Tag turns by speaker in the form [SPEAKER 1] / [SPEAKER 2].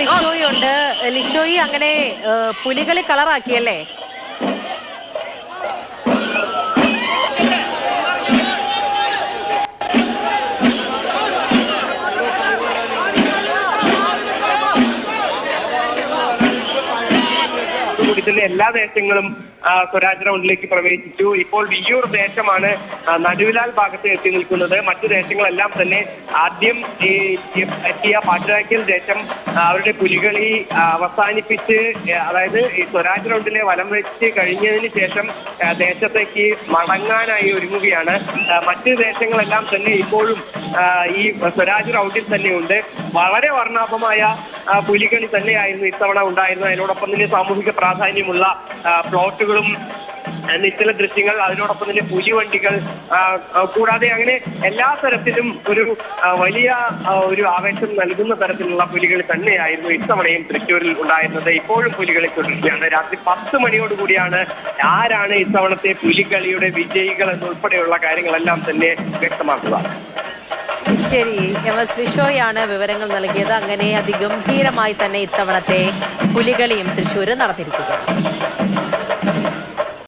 [SPEAKER 1] ലിഷോയി ഉണ്ട് ലിഷോയി അങ്ങനെ പുലികളി കളറാക്കിയല്ലേ?
[SPEAKER 2] കൂടി തന്നെ എല്ലാ ദേശങ്ങളും സ്വരാജ് റൗണ്ടിലേക്ക് പ്രവേശിച്ചു. ഇപ്പോൾ വിയ്യൂർ ദേശമാണ് നടുവിലാൽ ഭാഗത്ത് എത്തി നിൽക്കുന്നത്. മറ്റു ദേശങ്ങളെല്ലാം തന്നെ ആദ്യം എത്തിയ പാട്ടുരാക്കൽ ദേശം അവരുടെ പുലികളി അവസാനിപ്പിച്ച് അതായത് ഈ സ്വരാജ് റൗണ്ടിലെ വലം വെച്ച് കഴിഞ്ഞതിന് ശേഷം ദേശത്തേക്ക് മടങ്ങാനായി ഒരുങ്ങുകയാണ്. മറ്റു ദേശങ്ങളെല്ലാം തന്നെ ഇപ്പോഴും ഈ സ്വരാജ് റൗണ്ടിൽ തന്നെയുണ്ട് വളരെ വർണാഭമായ പുലികളി തന്നെയായിരുന്നു ഇത്തവണ ഉണ്ടായിരുന്നത്. അതിനോടൊപ്പം തന്നെ സാമൂഹിക പ്രാധാന്യമുള്ള പ്ലോട്ടുകളും നിശ്ചല ദൃശ്യങ്ങൾ അതിനോടൊപ്പം തന്നെ പുലിവണ്ടികൾ കൂടാതെ അങ്ങനെ എല്ലാ തരത്തിലും ഒരു വലിയ ഒരു ആവേശം നൽകുന്ന തരത്തിലുള്ള പുലികൾ തന്നെയായിരുന്നു ഇത്തവണയും തൃശ്ശൂരിൽ ഉണ്ടായിരുന്നത്. ഇപ്പോഴും പുലികളെ തുടരുകയാണ്. രാത്രി പത്ത് മണിയോടുകൂടിയാണ് ആരാണ് ഇത്തവണത്തെ പുലികളിയുടെ വിജയികൾ എന്നുൾപ്പെടെയുള്ള കാര്യങ്ങളെല്ലാം തന്നെ വ്യക്തമാക്കുക.
[SPEAKER 1] ശരി. എം എസ് വിഷോയാണ് വിവരങ്ങൾ നൽകിയത്. അങ്ങനെ അതിഗംഭീരമായി തന്നെ ഇത്തവണത്തെ പുലികളിയും തൃശ്ശൂർ നടത്തിയിരിക്കുക